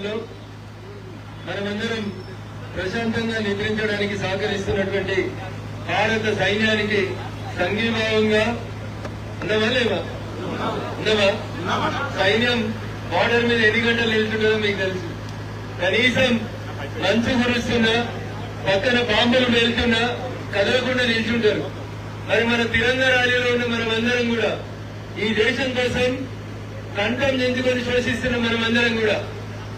వాతావరణంలో మనమందరం ప్రశాంతంగా నిద్రించడానికి సహకరిస్తున్నటువంటి భారత సైన్యానికి సంఘీభావంగా ఉండవా లేవా? ఉండవా సైన్యం బార్డర్ మీద ఎన్ని గంటలు వెళ్తుందో మీకు తెలుసు. కనీసం మంచు కురుస్తున్నా పక్కన బాంబులు వెళ్తున్నా కదలకుండా నిల్చుంటారు. మరి మన తిరంగ ర్యాలీలో ఉన్న మనమందరం కూడా ఈ దేశం కోసం కంఠం చెంచుకొని శ్వసిస్తున్న మనమందరం కూడా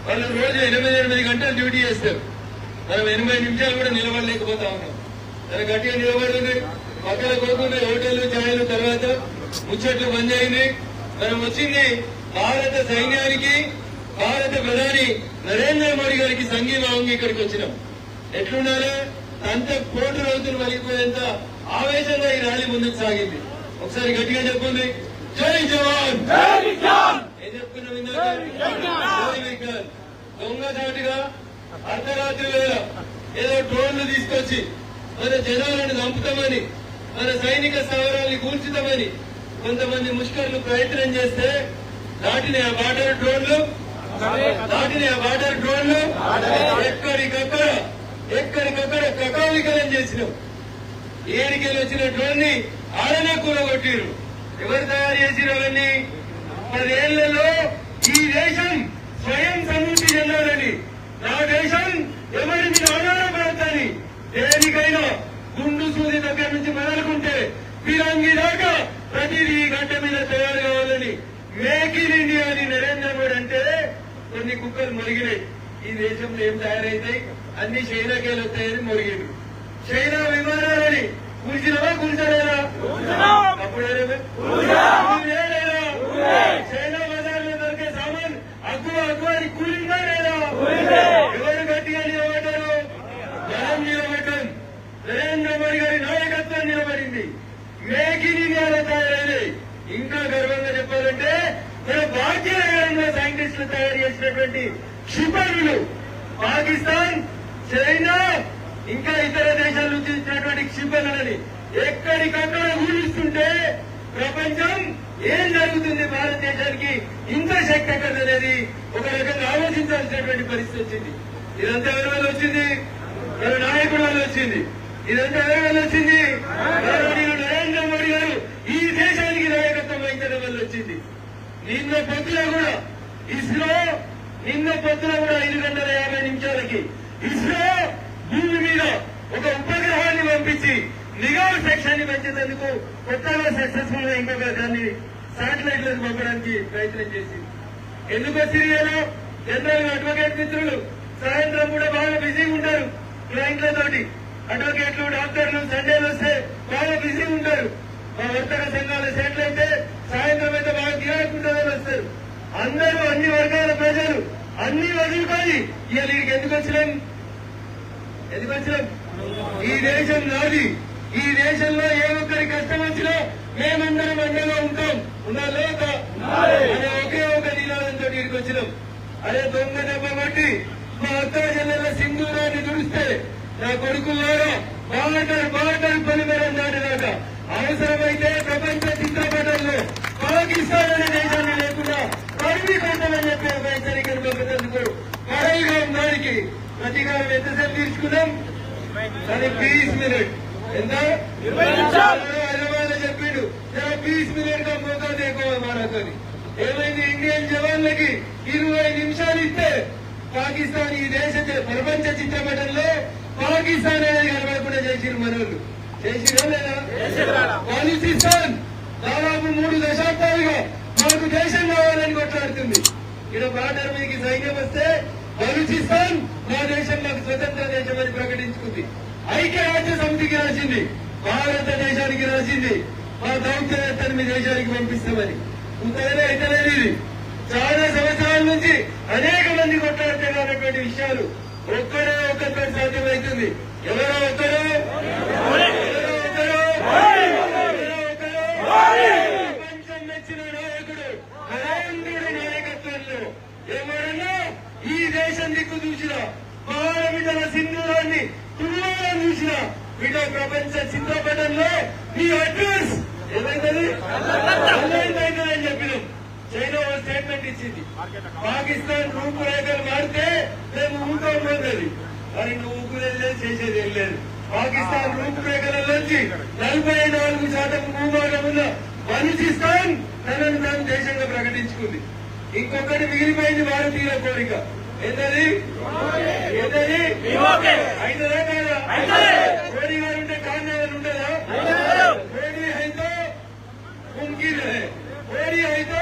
వాళ్ళు రోజు ఎనిమిది ఎనిమిది గంటలు డ్యూటీ చేస్తారు. మనం ఎనభై నిమిషాలు కూడా నిలబడలేకపోతా ఉన్నాం. గట్టిగా నిలబడుతుంది పక్కన కోరుకుంటే హోటళ్ళు ఛాయలు తర్వాత ముచ్చట్లు బంద్ అయింది మనం వచ్చింది భారత సైన్యానికి భారత ప్రధాని నరేంద్ర మోడీ గారికి సంఘీభావంగా ఇక్కడికి వచ్చినాం. ఎట్లున్నారా అంత కోట్ల రోజులు వలిగిపోయేంత ఆవేశంగా ఈ ర్యాలీ ముందుకు సాగింది. ఒకసారి గట్టిగా చెప్పండి. జై జవాన్! చెప్పుకున్నాం ఇందాక? జై అర్ధరాత్రి వేళ ఏదో డ్రోన్లు తీసుకొచ్చి మన జనాలను చంపుతామని మన సైనిక స్థావరాన్ని కూల్చుతామని కొంతమంది ముష్కర్లు ప్రయత్నం చేస్తే దాటిన ఆ బార్డర్ డ్రోన్లు దాటిన ఆ బార్డర్ డ్రోన్లు ఎక్కడికక్కడ ఎక్కడికక్కడ కకాలికలం చేసినాం ఏడికెళ్ళి వచ్చిన డ్రోన్ని ఆడనే కూడగొట్టిరు ఎవరు తయారు చేసిన అవన్నీ పదేళ్ళలో ఈ దేశం స్వయం సమృద్ధి చెందాలని. నా దేశం ఎవరి మీద ఆధారపడతాని దేనికైనా గుండు సూది దగ్గర నుంచి మొదలుకుంటే ఫిరంగి దాకా ప్రతిదీ ఈ గంట మీద తయారు కావాలని మేక్ ఇన్ ఇండియా అని నరేంద్ర మోడీ అంటే కొన్ని కుక్కలు మొరిగినాయి. ఈ దేశంలో ఏం తయారైతాయి? అన్ని చైనాకేలు వస్తాయని మొరిగిండు చైనా విమానాలని కూల్చినవా కూల్చలేదా అప్పుడు చైనా బజార్లో దొరికే సామాన్ అగ్గు అగ్గు అని కూలిందా లేదా? ఎవరు గట్టిగా నిలబడ్డారు? జనం నిలబడ్డం. నరేంద్ర మోడీ గారి నాయకత్వం నిలబడింది. మేక్ ఇన్ ఇండియాలో తయారైంది. ఇంకా గర్వంగా చెప్పాలంటే మన భారతీయ సైంటిస్టులు తయారు చేసినటువంటి క్షిపణులు పాకిస్తాన్ చైనా ఇంకా ఇతర దేశాల నుంచి ఇచ్చినటువంటి క్షిపణులని ఎక్కడికక్కడ ఊహిస్తుంటే ప్రపంచం ఏం జరుగుతుంది భారతదేశానికి ఇంత శక్తి ఎక్కడ అనేది ఒక రకంగా ఆలోచించాల్సినటువంటి పరిస్థితి వచ్చింది. ఇదంతా ఎవరి వల్ల వచ్చింది? మన నాయకుడు వల్ల వచ్చింది? ఇదంతా ఎవరి వల్ల వచ్చింది? నరేంద్ర మోడీ గారు ఈ దేశానికి నాయకత్వం వహించడం వల్ల వచ్చింది. నిన్న పొద్దున కూడా ఇస్రో నిన్న పొద్దున కూడా ఐదు గంటల యాభై నిమిషాలకి ఇస్రో భూమి మీద ఒక ఉపగ్రహాన్ని పంపించి నిఘా సెక్షన్ని పెంచేందుకు కొత్తగా సక్సెస్ఫుల్గా ఇంకొక దాన్ని శాటిలైట్లకు పంపడానికి ప్రయత్నం చేసింది. ఎందుకు సిరియాలో జనరల్ అడ్వకేట్ మిత్రులు సాయంత్రం కూడా బాగా బిజీగా ఉంటారు క్లయింట్లతోటి. అడ్వకేట్లు డాక్టర్లు సండేలు వస్తే బాగా బిజీగా ఉంటారు. మా వర్తక సంఘాల సెటిల్ అయితే సాయంత్రం అయితే బాగా గిరాకుంటుందని వస్తారు. అందరూ అన్ని వర్గాల ప్రజలు అన్ని వదులుకొని ఇవాళ ఇక్కడికి ఎందుకు వచ్చినాం? ఎందుకు వచ్చినాం? ఈ దేశం నాది. ఈ దేశంలో ఏ ఒక్కరి కష్టం వచ్చినా మేమందరం అండగా ఉంటాం. ఉన్నా లేక అనే ఒకే ఒక నినాదంతో ఇక్కడికి వచ్చినాం అదే దొంగ దెబ్బ కొట్టి మా అక్క చెల్లెల సింధూరాన్ని దుడిస్తే నా కొడుకులారా బార్డర్ బార్డర్ పొలిమేరం దాటినాక అవసరమైతే ప్రపంచ చిత్రపటంలో పాకిస్తాన్ అనే దేశాన్ని లేకుండా పరిమి కొంటామని చెప్పి ఒక హెచ్చరికను పంపినందుకు పడైగా దానికి ప్రతీకారం ఎంతసేపు తీర్చుకున్నాం అది పీస్ మినిట్ ఎంత హైదరాబాద్ చెప్పిండు జరా పీస్ మినిట్గా మారాతోని ఏమైంది ఇండియన్ జవాన్లకి? ఇరవై నిమిషాలు ఇస్తే పాకిస్తాన్ ఈ దేశ ప్రపంచ చిత్రపటంలో పాకిస్తాన్ అనేది కనబడకుండా చేసిరు మనోళ్ళు. చేసిరో లేదా? పాలిసిస్తాన్ దాదాపు మూడు దశాబ్దాలుగా మాకు దేశం కావాలని కొట్లాడుతుంది. ఇక్కడ బార్డర్ మీదకి సైన్యం వస్తే బలూచిస్తాన్ మా దేశం మాకు స్వతంత్ర దేశం అని ప్రకటించుకుంది. ఐక్యరాజ్య సమితికి రాసింది. భారతదేశానికి రాసింది. మా దౌత్యవేత్తని మీ దేశానికి పంపిస్తామని. ఉత్తరనే అయితలేదు ఇది. చాలా సంవత్సరాల నుంచి అనేక మంది కొట్లాడితే కానటువంటి విషయాలు ఒక్కరో ఒక్కరితో సాధ్యమవుతుంది. ఎవరో ఒక్కరో? ఎవరో ఒకరు ఎవరో ఒకరు ప్రపంచం మెచ్చిన నాయకుడు నరేంద్రుడి నాయకత్వంలో ఎవరన్నా ఈ దేశం దిక్కు చూసిన భారమిటల సింధూరాన్ని తుల్లాగా చూసిన బిడ్డ ప్రపంచ చిత్రపటంలో మీ అడ్రస్ చెప్పినాం చైనా స్టేట్మెంట్ స్టేట్మెంట్ ఇచ్చింది. పాకిస్తాన్ రూపురేఖలు మారితే మేము ఊరుకోబోతుంది మరి నువ్వు ఊపిరేది చేసేది ఏం లేదు. పాకిస్తాన్ రూపురేఖలలోంచి నలభై నాలుగు శాతం భూభాగం ఉన్న బలూచిస్తాన్ తనను తాను దేశంగా ప్రకటించుకుంది. ఇంకొకటి మిగిలిపోయింది భారతీయుల కోరిక. ఏంటది? ఏంటది? మోడీ గారు ఉంటే కారణం ఉండదా మోడీ అయితే ರೆಡಿ ಐತೆ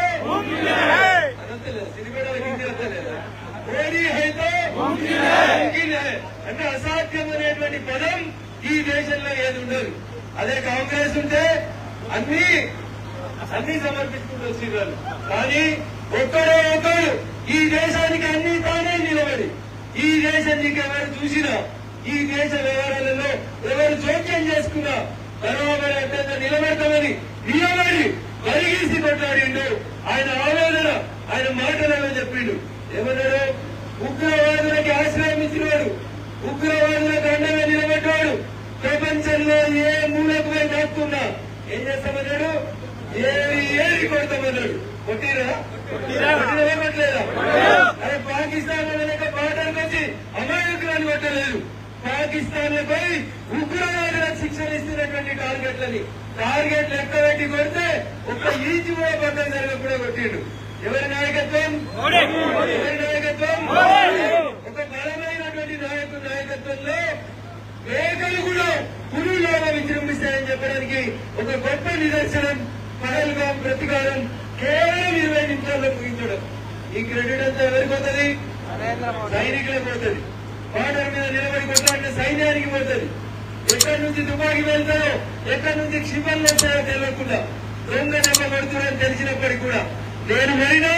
ಅದಂತಿಲ್ಲ అంటే అసాధ్యం అనేటువంటి పదం ఈ దేశంలో ఏది ఉండదు. అదే కాంగ్రెస్ ఉంటే అన్ని అన్ని సమర్పించుకుంటూ వచ్చిందారు కానీ ఒక్కడే ఒక్కడు ఈ దేశానికి అన్ని తానే నిలబడి ఈ దేశం ఎవరు చూసినా ఈ దేశ వ్యవహారాలలో ఎవరు జోక్యం చేసుకున్నా బరాబర్ అత్యంత నిలబడతామని నిలబడి పరిగీసి కొట్లాడిండు. ఆయన ఆవేదన ఆయన మాటలలో చెప్పిండు. ఏమన్నాడు? ఉగ్రవాదులకి ఆశ్రయం ఇచ్చినవాడు ఉగ్రవాదులకు అండగా నిలబడ్డాడు. ప్రపంచంలో ఏ మూలకు పోయి దాక్కున్నా ఏం చేస్తామన్నాడు? ఏరి ఏరి కొడతామన్నాడు. కొట్టిరా? కొట్టలేదా? అరే పాకిస్తాన్ వాళ్ళ బార్డర్కి వచ్చి అమాయకులను కొట్టలేదు. పాకిస్తాన్ లపై ఉగ్రవాదులకు శిక్షణ ఇస్తున్నటువంటి టార్గెట్లని టార్గెట్ లెక్క పెట్టి కొడితే ఒక్క ఈచి కూడా పక్కన జరగకుండా కొట్టిండు. ఎవరి నాయకత్వం? ఎవరి నాయకత్వం? ఒక బలమైనటువంటి నాయకుడి నాయకత్వంలో మేకలు కూడా పురులాగా విజృంభిస్తాయని చెప్పడానికి ఒక గొప్ప నిదర్శనం పగలుగా ప్రతీకారం కేవలం ఇరవై నిమిషాల్లో ముగించడం. ఈ క్రెడిట్ అంతా ఎవరికి పోతుంది? సైనికులకు పోతుంది. బార్డర్ మీద నిలబడి కొట్లాడిన సైన్యానికి పోతుంది. ఎక్కడి నుంచి దుబాయ్కి వెళ్తారో ఎక్కడి నుంచి క్షిపణులు వస్తాయో తెలియకుండా దొంగ దెబ్బ తెలిసినప్పటికీ కూడా నేను వెళ్ళినా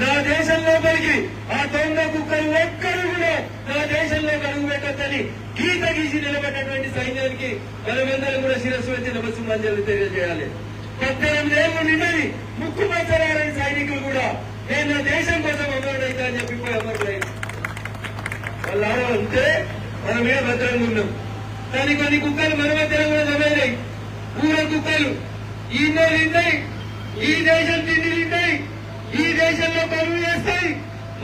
నా దేశం లోపలికి ఆ దొంగ కుక్కలు ఒక్కరు కూడా నా దేశంలో కడుగు పెట్టద్దని గీత గీసి నిలబడినటువంటి సైన్యానికి మనమందరం కూడా శిరస్సు వచ్చి నమస్సుమంజలు తెలియజేయాలి. పద్దెనిమిదేళ్ళు నిన్నది ముక్కు పచ్చరాలని సైనికులు కూడా నేను నా దేశం కోసం అమరుడైతా అని చెప్పి పోయి అమరుడైంది వాళ్ళు మనం ఏ భద్రంగా ఉన్నాం. కానీ కొన్ని కుక్కలు మన మధ్యలో కూడా జమైనాయి ఊర కుక్కలు. ఈ తింటాయి. ఈ దేశం తిండి తింటాయి. ఈ దేశంలో పనులు చేస్తాయి.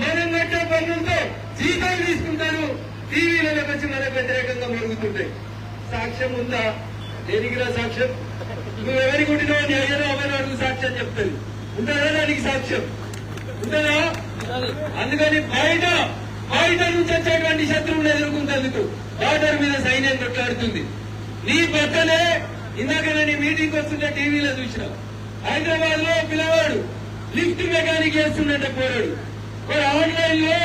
మనం కట్టే పనులతో జీతాలు తీసుకుంటారు. టీవీలకు వచ్చి మనకు వ్యతిరేకంగా మరుగుతుంటాయి. సాక్ష్యం ఉందా? దేనికిరా సాక్ష్యం? నువ్వు ఎవరికి ఉండినావు నీ అయ్యనో అమ్మనో అడుగు సాక్ష్యం చెప్తుంది ఉంటుందా దానికి సాక్ష్యం? ఉంటుందా? అందుకని బయట బయట నుంచి వచ్చేటువంటి శత్రువులు ఎదుర్కొంటందుకు బార్డర్ మీద సైన్యం కొట్లాడుతుంది. నీ పక్కనే ఇందాక నేను మీటింగ్ వస్తుంటే టీవీలో చూసిన. హైదరాబాద్లో పిల్లవాడు లిఫ్ట్ మెకానిక్ చేస్తున్నట్ట పోరాడు. వాడు ఆన్లైన్లో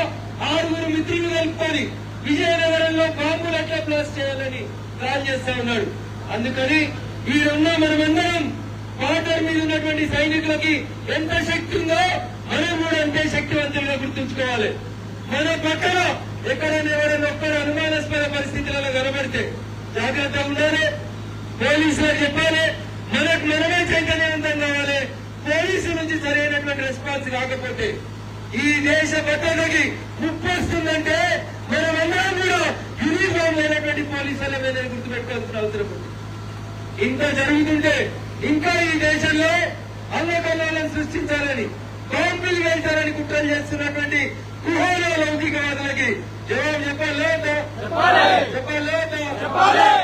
ఆరుగురు మిత్రులు కలుపుకొని విజయనగరంలో బాంబులు అట్లా బ్లాస్ట్ చేయాలని ప్లాన్ చేస్తా ఉన్నాడు. అందుకని వీడున్న మనమందరం బార్డర్ మీద ఉన్నటువంటి సైనికులకి ఎంత శక్తి ఉందో మనం కూడా అంతే శక్తివంతులుగా గుర్తుంచుకోవాలి. మన పక్కన ఎక్కడైనా ఎవరైనా ఒక్కరు అనుమానాస్పద పరిస్థితులలో కనబడితే జాగ్రత్తగా ఉండాలి. పోలీసులకు చెప్పాలి. మనకు మనమే చైతన్యవంతం కావాలి. పోలీసు నుంచి సరైనటువంటి రెస్పాన్స్ రాకపోతే ఈ దేశ భద్రతకి ముప్పు వస్తుందంటే మనమందరం కూడా యూనిఫామ్ లేనటువంటి పోలీసుల మీద గుర్తుపెట్టుకోవాల్సిన అవసరం ఉంది. ఇంత జరుగుతుంటే ఇంకా ఈ దేశంలో అల్లకల్లాలను సృష్టించాలని బాంబులు వెళ్తారని కుట్రలు చేస్తున్నటువంటి కుహోల లౌకికవాదులకి జవాబు చెప్పాలి. లేదా? చెప్పాలి. లేదా?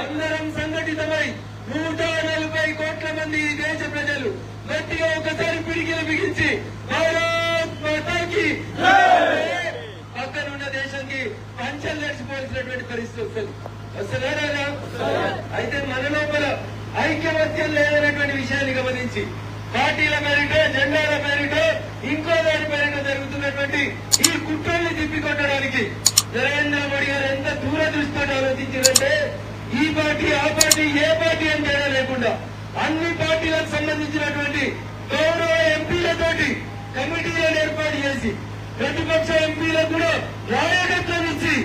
అందరం సంఘటితమై నూట నలభై కోట్ల మంది ఈ దేశ ప్రజలు గట్టిగా ఒకసారి పిడికిలు బిగించి భారత్ మాతాకి పక్కనున్న దేశానికి పంచలు నడిచిపోవాల్సినటువంటి పరిస్థితి వస్తుంది. వస్తుందా అయితే మన లోపల ఐక్యమత్యం లేదనేటువంటి విషయాన్ని గమనించి పార్టీల పేరిట జెండాల పేరిట ఇంకో దాని పేరిట జరుగుతున్నటువంటి ఈ కుట్రల్ని తిప్పికొట్టడానికి నరేంద్ర మోడీ గారు ఎంత దూరదృష్టితో ఆలోచించారంటే ఈ పార్టీ ఆ పార్టీ ఏ పార్టీ అని తేడా లేకుండా అన్ని పార్టీలకు సంబంధించినటువంటి గౌరవ ఎంపీలతోటి కమిటీలను ఏర్పాటు చేసి ప్రతిపక్ష ఎంపీలకు కూడా నాయకత్వం ఇచ్చి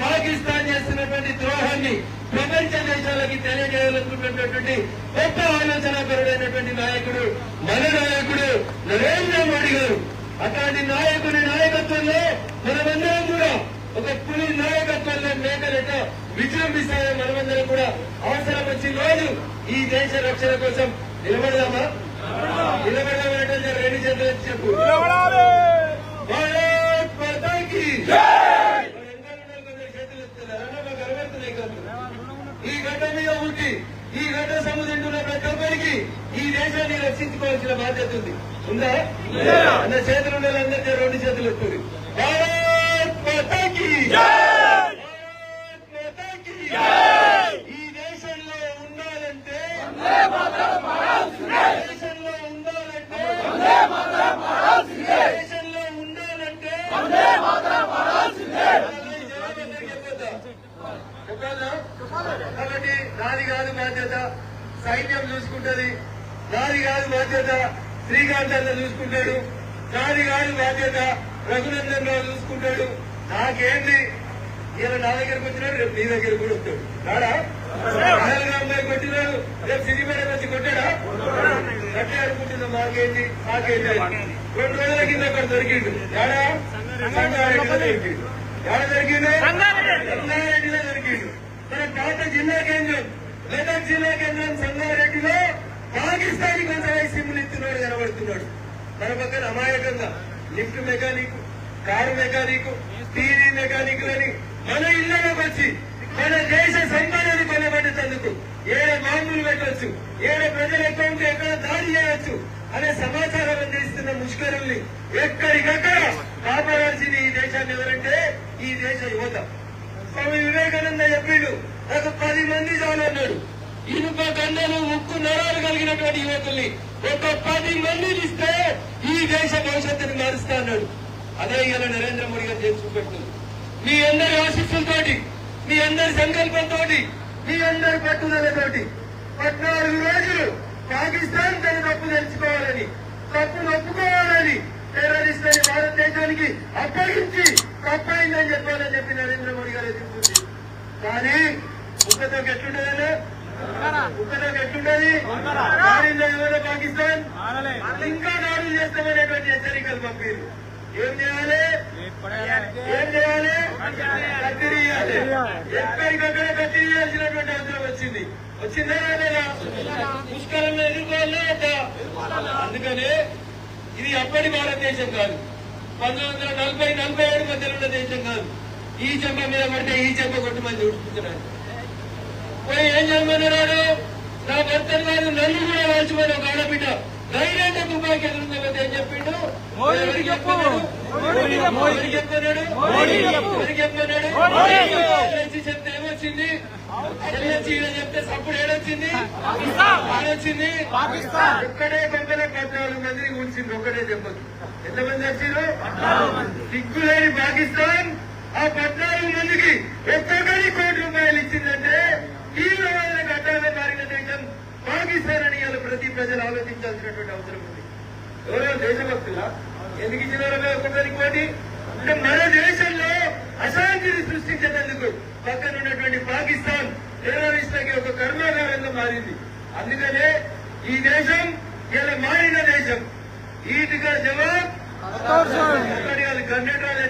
పాకిస్తాన్ చేస్తున్నటువంటి ద్రోహాన్ని ప్రపంచ దేశాలకి తెలియజేయాలనుకున్నటువంటి గొప్ప ఆలోచనాపరుడైనటువంటి నాయకుడు మన నాయకుడు నరేంద్ర మోడీ గారు. అట్లాంటి నాయకుని నాయకత్వంలో మనమందరం కూడా ఒక పులి నాయకత్వంలో మేకలట విజృంభిస్తాయో మనమందరం కూడా అవసరం వచ్చి రోజు ఈ దేశ రక్షణ కోసం నిలబడదామా? నిలబడదామంటే రెండు చేతులు చెప్పు. ఉద్యోగులకి ఈ గడ్డ సముద్రంటున్న ప్రతి ఒక్కరికి ఈ దేశాన్ని రక్షించుకోవాల్సిన బాధ్యత ఉంది. ఉందా? అన్న చేతులు ఉండాలి అందరికీ రెండు చేతులు వస్తుంది రేపు సిద్దిపేట వచ్చి కొట్టాడా? కట్టే అనుకుంటున్నా మాకేంటి? మాకేంటి అని. రెండు రోజుల కింద అక్కడ దొరికిండు. ఏడా సంగారెడ్డిలో దొరికిండు. ఏడ దొరికిండు? సంగారెడ్డిలో దొరికిండు. మన పాత జిల్లా కేంద్రం మెదక్ జిల్లా కేంద్రం సంగారెడ్డిలో పాకిస్తాన్ కొంచెం సిమ్లు ఇస్తున్నాడు కనబడుతున్నాడు. మన పక్కన అమాయకంగా lift mechanic car mechanic TV మెకానిక్లని మన ఇళ్ళలోకి వచ్చి మన దేశ సంపదని కొనబడేందుకు ఏడ బాంబులు పెట్టవచ్చు ఏడ ప్రజల అకౌంట్ ఎక్కడ దాడి చేయవచ్చు అనే సమాచారం అందిస్తున్న ముష్కరుల్ని ఎక్కడికక్కడ కాపాడాల్సింది ఈ దేశాన్ని ఎవరంటే ఈ దేశ యువత. స్వామి వివేకానంద చెప్పిండు నాకు పది మంది చాలన్నాడు ఇనుప గండలు ఉక్కు నరాలు కలిగినటువంటి యువకుల్ని ఒక పది మందిని ఇస్తే ఈ దేశ భవిష్యత్తుని మారుస్తా అన్నాడు. అదే ఇలా నరేంద్ర మోడీ గారు చేసి చూపెడుతుంది మీ అందరి ఆశీస్సులతోటి మీ అందరి సంకల్పంతో మీ అందరి పట్టుదలతోటి పద్నాలుగు రోజులు పాకిస్తాన్ తన తప్పు తెలుసుకోవాలని తప్పును ఒప్పుకోవాలని టెర్రరిస్ట్ అని భారతదేశానికి అప్పగించి తప్పైందని చెప్పాలని చెప్పి నరేంద్ర మోడీ గారు చెప్తుంది కానీ ఉక్కతో ఎట్లుంటదన్నా? ఉక్కతో ఏమైనా పాకిస్తాన్? ఇంకా దాడులు చేస్తామనేటువంటి హెచ్చరికలు పంపారు. ఏం చేయాలి? ఏం చేయాలి? కత్తిరి ఎక్కడికక్కడ కత్తిరి ఇయ్యాల్సినటువంటి అవసరం వచ్చింది. వచ్చిందా లేదా? పుష్కరంలో ఎదుర్కోవాలా వద్దా? అందుకనే ఇది అప్పటి భారతదేశం కాదు. పంతొమ్మిది వందల నలభై నలభై ఏడు మధ్యలో ఉన్న దేశం కాదు. ఈ చెంప మీద పడితే ఈ చెంప కొట్టుమని చూడుకుంటున్నాడు పోయి ఏం చేయమన్నాడు? నా భర్తను కాదు నన్ను కూడా వాల్చిపోయిన ఒక ఆడబిడ్డ. ధైర్యంగా తుపాకి ఎదురుందని ఏం చెప్పిండు? చెప్తే ఏమొచ్చింది చెప్తే సప్పుడు ఏడొచ్చింది ఆడొచ్చింది ఒక్కడే కొందర పద్నాలుగు మందిని కూర్చింది ఒక్కడే దెబ్బకి ఎంతమంది వచ్చారు సిగ్గులేని పాకిస్తాన్ ఆ పద్నాలుగు మందికి ఒక్కొక్కరి కోటి రూపాయలు ఇచ్చిందంటే తీవ్రమైన ఘట్టాల్లో మారిన దేశం పాకిస్తాన్ అని ప్రతి ప్రజలు ఆలోచించాల్సినటువంటి అవసరం ఉంది ఎవరో దేశభక్తులా ఎందుకు ఇచ్చినారా ఒకటానికి పోటీ అంటే మన దేశంలో అశాంతిని సృష్టించేందుకు పక్కన ఉన్నటువంటి పాకిస్తాన్ టెర్రరిస్టులకి ఒక కర్మాగారంగా మారింది. అందుకనే ఈ దేశం ఇలా మారిన దేశం. ఈటిగా జవాబ్ ఒక్కడి అయితే గన్నెటాలు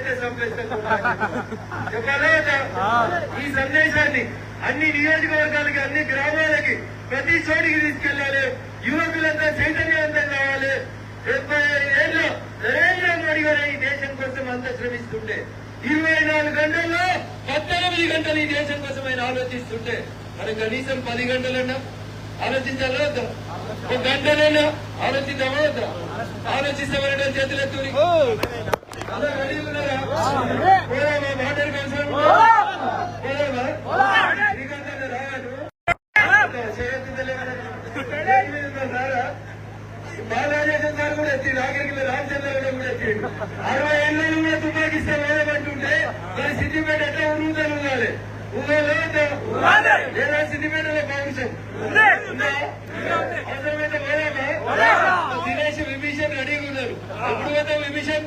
ఈ సందేశాన్ని అన్ని నియోజకవర్గాలకి అన్ని గ్రామాలకి ప్రతి చోటికి తీసుకెళ్ళాలి యువకులంతా చైతన్యవంతం కావాలి. డెబ్బై ఐదేళ్ళు నరేంద్ర మోడీ గారు ఈ దేశం కోసం అంత శ్రమిస్తుంటే ఇరవై నాలుగు గంటల్లో పద్దెనిమిది గంటలు ఈ దేశం కోసం ఆయన ఆలోచిస్తుంటే మనం కనీసం పది గంటలన్నా ఆలోచించాలా వద్దా? ఒక గంటనైనా ఆలోచిద్దామా వద్దా? ఆలోచిస్తామనే చేతులు ఎత్తుని అందరూ రెడీ ఉన్నారా పోదామా అన్న బాలరాజేశ్వర కూడా ఎత్తి నాగరికల రామచంద్ర కూడా ఎత్తిండు అరవై ఏళ్ళు కూడా తుపాకిస్తే వేయమంటుంటే మరి సిద్దిపేట ఎట్లా ఉరుగుతాను ఉండాలి ఊగలో లేదా సిద్దిపేటలో కాంగ్రెస్ అవసరమైతే దినేష్ విభీషణ్ రెడీగా ఉన్నారు ఎప్పుడు పోతాం విభీషణ్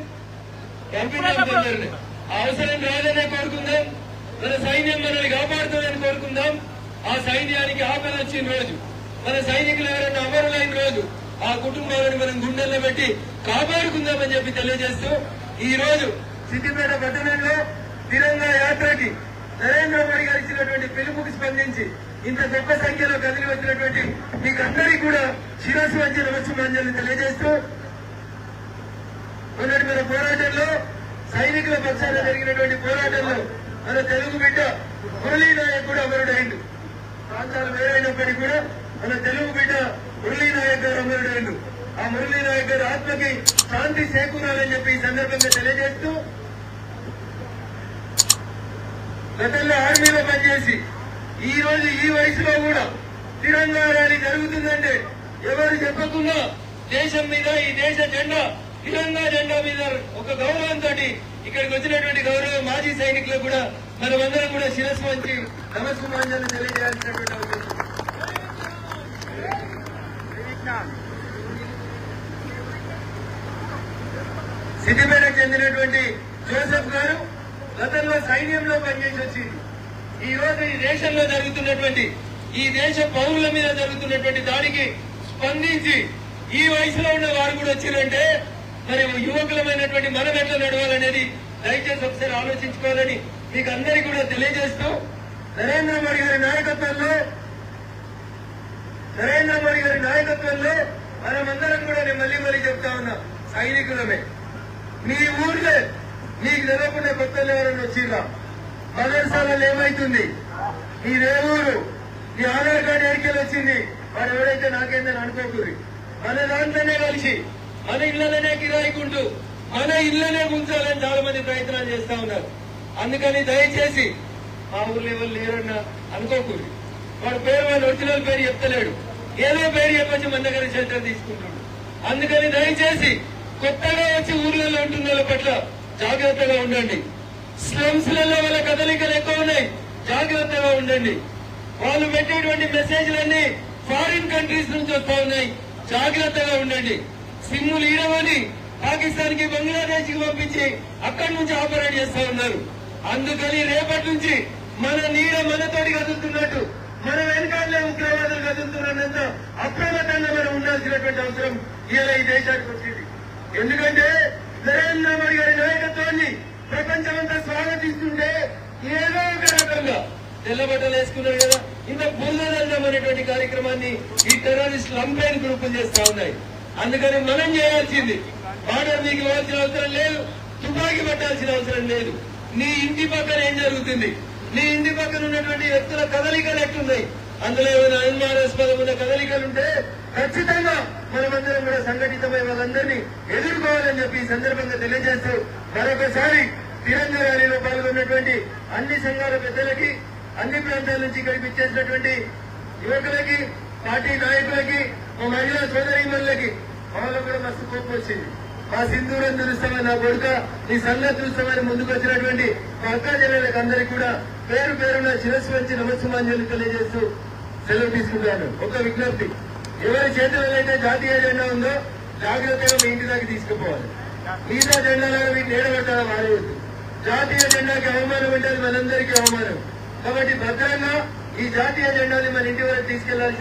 అవసరం లేదనే కోరుకుందాం మన సైన్యం మనల్ని కాపాడుతుందని కోరుకుందాం ఆ సైన్యానికి ఆపద వచ్చిన రోజు. మన సైనికులు ఎవరైనా అమరులైన రోజు. ఆ కుటుంబాలను మనం గుండెల్లో పెట్టి కాపాడుకుందామని చెప్పి తెలియజేస్తూ ఈ రోజు సిద్దిపేట పట్టణంలో తిరంగా యాత్రకి నరేంద్ర మోడీ గారు ఇచ్చినటువంటి పిలుపుకి స్పందించి ఇంత గొప్ప సంఖ్యలో కదిలి వచ్చినటువంటి మీకు అందరికీ కూడా శిరస్సు వంచి నమస్సుమాంజలి తెలియజేస్తూ మొన్నటి మన పోరాటంలో సైనికుల పక్షాన జరిగినటువంటి పోరాటంలో మన తెలుగు బిడ్డ మురళీ నాయక్ కూడా అమరుడైండు. ప్రాంతాలు వేరైనప్పటికీ కూడా మన తెలుగు బిడ్డ మురళీ ఆ మురళీ నాయక్ గారి ఆత్మకి శాంతి చేకూరాలని చెప్పి ఈ సందర్భంగా తెలియజేస్తూ గతంలో ఆర్మీలో పనిచేసి ఈ రోజు ఈ వయసులో కూడా తిరంగా ర్యాలీ జరుగుతుందంటే ఎవరు చెప్పకుండా దేశం మీద ఈ దేశ జెండా తిరంగా జెండా మీద ఒక గౌరవంతో ఇక్కడికి వచ్చినటువంటి గౌరవ మాజీ సైనికులకు కూడా మనమందరం కూడా శిరస్సు వంచి నమస్కారం తెలియజేయాల్సినటువంటి అవకాశం సిద్దిపేట చెందినటువంటి జోసెఫ్ గారు గతంలో సైన్యంలో పనిచేసి వచ్చింది. ఈ రోజు ఈ దేశంలో జరుగుతున్నటువంటి ఈ దేశ పౌరుల మీద జరుగుతున్నటువంటి దాడికి స్పందించి ఈ వయసులో ఉన్న వారు కూడా వచ్చిరంటే మరి యువకులమైనటువంటి మనం ఎట్లా నడవాలనేది దయచేసి ఒకసారి ఆలోచించుకోవాలని మీకు అందరికీ కూడా తెలియజేస్తూ నరేంద్ర మోడీ గారి నాయకత్వంలో నరేంద్ర మోడీ గారి నాయకత్వంలో మనమందరం కూడా నేను మళ్ళీ మళ్ళీ చెప్తా ఉన్నా సైనికులమే. మీ ఊర్లే మీకు తెలియకుండా కొత్తలు ఎవరైనా వచ్చిర్రా? మదర్సాలలో ఏమైతుంది? మీరే ఊరు మీ ఆధార్ కార్డు ఎడికెళ్ళి వచ్చింది? వాడు ఎవడైతే నాకేందని అనుకోకూరి మన దాంట్లోనే కలిసి మన ఇళ్ళలోనే కిరాయికుంటూ మన ఇళ్ళనే ఉంచాలని చాలా మంది ప్రయత్నాలు చేస్తా ఉన్నారు. అందుకని దయచేసి మా ఊర్లో ఎవరు లేరన్నా అనుకోకూరి వాడు పేరు వాళ్ళు ఒరిజినల్ పేరు చెప్తలేడు. ఏదో పేరు చెప్పొచ్చి మన దగ్గర షెల్టర్ తీసుకుంటాడు. అందుకని దయచేసి కొత్తగా వచ్చి ఊర్లలో ఉంటున్న పట్ల జాగ్రత్తగా ఉండండి. స్లమ్స్లలో వాళ్ళ కదలికలు ఎక్కువ ఉన్నాయి. జాగ్రత్తగా ఉండండి. వాళ్ళు పెట్టేటువంటి మెసేజ్లన్నీ ఫారిన్ కంట్రీస్ నుంచి వస్తా ఉన్నాయి. జాగ్రత్తగా ఉండండి. సిమ్ములు ఈడమని పాకిస్తాన్కి బంగ్లాదేశ్కి పంపించి అక్కడి నుంచి ఆపరేట్ చేస్తా ఉన్నారు. అందుకని రేపటి నుంచి మన నీడ మనతోటి కదులుతున్నట్టు మన వెనకాలే ఉగ్రవాదులు కదులుతున్నంత అప్రమత్తంగా మనం ఉండాల్సినటువంటి అవసరం ఇలా ఈ దేశానికి వచ్చింది. ఎందుకంటే నరేంద్ర మోడీ గారి నాయకత్వాన్ని ప్రపంచమంతా స్వాగతిస్తుంటే ఏదో ఒక రకంగా తెల్లబట్టలు వేసుకున్నారు కదా ఇంత బుల్లదల్లం అనేటువంటి కార్యక్రమాన్ని ఈ టెర్రరిస్ట్ లంపైన్ గ్రూపులు చేస్తా ఉన్నాయి. అందుకని మనం చేయాల్సింది బార్డర్ నీకు ఇవ్వాల్సిన అవసరం లేదు తుపాకీ పట్టాల్సిన అవసరం లేదు. నీ ఇంటి పక్కన ఏం జరుగుతుంది? నీ ఇంటి పక్కన ఉన్నటువంటి వ్యక్తుల కదలికలు ఎట్లున్నాయి? అందులో ఏమైనా అనుమానాస్పదం ఉన్న కదలికలు ఉంటే ఖచ్చితంగా మనమందరం కూడా సంఘటితమై వాళ్ళందరినీ ఎదుర్కోవాలని చెప్పి ఈ సందర్భంగా తెలియజేస్తూ మరొకసారి తిరంగ ర్యాలీలో పాల్గొన్నటువంటి అన్ని సంఘాల పెద్దలకి అన్ని ప్రాంతాల నుంచి ఇక్కడికి ఇచ్చేసినటువంటి యువకులకి పార్టీ నాయకులకి మా మహిళా సోదరీమణులకి వాళ్ళకు కూడా మస్తు కోపం వచ్చింది. మా సింధూరం చూస్తామని నా కొడుక నీ సంగతి చూస్తామని ముందుకు వచ్చినటువంటి మా అక్క చెల్లెలకు అందరికీ కూడా పేరు పేరున శిరస్సు వచ్చి నమస్సుమాంజలి తెలియజేస్తూ సెలవు తీసుకుంటాను. ఒక విజ్ఞప్తి. ఎవరి చేతులైతే అయితే జాతీయ జెండా ఉందో జాగ్రత్తగా మీ ఇంటి దాకా తీసుకుపోవాలి. మిగతా జెండాలను వీటిని ఏడబెట్టాలి మారేయద్దు జాతీయ జెండాకి అవమానం అంటే మనందరికీ అవమానం. కాబట్టి భద్రంగా ఈ జాతీయ జెండాని మన ఇంటి వరకు తీసుకెళ్ళాల్సి